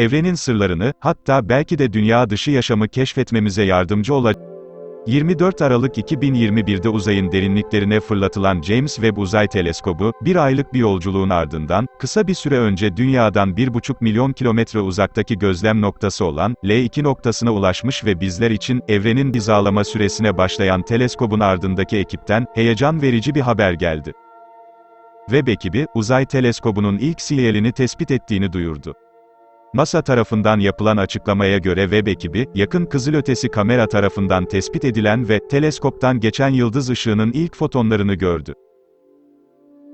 evrenin sırlarını, hatta belki de dünya dışı yaşamı keşfetmemize yardımcı olacak. 24 Aralık 2021'de uzayın derinliklerine fırlatılan James Webb Uzay Teleskobu, bir aylık bir yolculuğun ardından, kısa bir süre önce Dünya'dan 1,5 milyon kilometre uzaktaki gözlem noktası olan, L2 noktasına ulaşmış ve bizler için, evrenin hizalama süresine başlayan teleskobun ardındaki ekipten, heyecan verici bir haber geldi. Webb ekibi, uzay teleskobunun ilk sinyalini tespit ettiğini duyurdu. NASA tarafından yapılan açıklamaya göre Webb ekibi, yakın kızılötesi kamera tarafından tespit edilen ve teleskoptan geçen yıldız ışığının ilk fotonlarını gördü.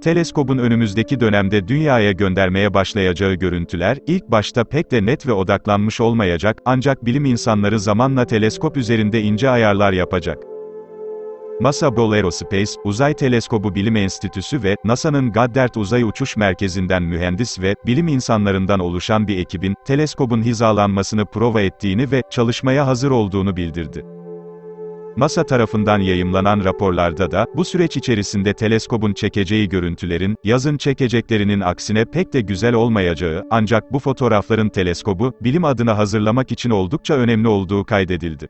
Teleskobun önümüzdeki dönemde dünyaya göndermeye başlayacağı görüntüler, ilk başta pek de net ve odaklanmış olmayacak, ancak bilim insanları zamanla teleskop üzerinde ince ayarlar yapacak. NASA Ball Aerospace, Uzay Teleskobu Bilim Enstitüsü ve NASA'nın Goddard Uzay Uçuş Merkezi'nden mühendis ve bilim insanlarından oluşan bir ekibin, teleskobun hizalanmasını prova ettiğini ve çalışmaya hazır olduğunu bildirdi. NASA tarafından yayımlanan raporlarda da, bu süreç içerisinde teleskobun çekeceği görüntülerin, yazın çekeceklerinin aksine pek de güzel olmayacağı, ancak bu fotoğrafların teleskobu, bilim adına hazırlamak için oldukça önemli olduğu kaydedildi.